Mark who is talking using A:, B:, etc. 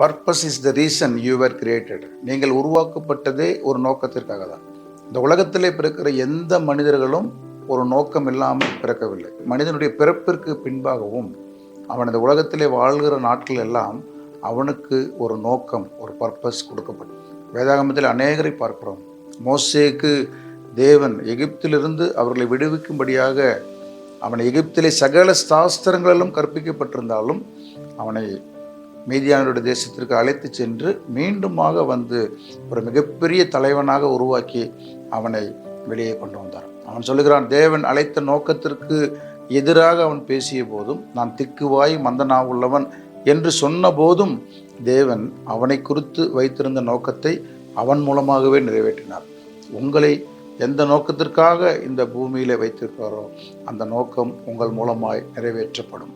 A: Purpose is the reason you were created நீங்கள் உருவாக்கப்பட்டதே ஒரு நோக்கத்திற்காக தான் இந்த உலகத்திலே பிறக்கிற எந்த மனிதர்களும் ஒரு நோக்கம் இல்லாமல் பிறக்கவில்லை. மனிதனுடைய பிறப்பிற்கு பின்பாகவும் அவன் இந்த உலகத்திலே வாழ்கிற நாட்கள் எல்லாம் அவனுக்கு ஒரு நோக்கம் ஒரு பர்பஸ் கொடுக்கப்படும் வேதாகமத்தில் அநேகரை பார்க்கிறோம். மோசேக்கு தேவன் எகிப்திலிருந்து அவர்களை விடுவிக்கும்படியாக அவனை எகிப்திலே சகல சாஸ்திரங்களிலும் கற்பிக்கப்பட்டிருந்தாலும் அவனை மீதியானவருடைய தேசத்திற்கு அழைத்து சென்று மீண்டுமாக வந்து ஒரு மிகப்பெரிய தலைவனாக உருவாக்கி அவனை வெளியே கொண்டு வந்தார். அவன் சொல்லுகிறான் தேவன் அழைத்த நோக்கத்திற்கு எதிராக அவன் பேசிய போதும் நான் திக்குவாய் மந்தனா உள்ளவன் என்று சொன்ன போதும் தேவன் அவனை குறித்து வைத்திருந்த நோக்கத்தை அவன் மூலமாகவே நிறைவேற்றினார். உங்களை எந்த நோக்கத்திற்காக இந்த பூமியில் வைத்திருக்கிறாரோ அந்த நோக்கம் உங்கள் மூலமாய் நிறைவேற்றப்படும்.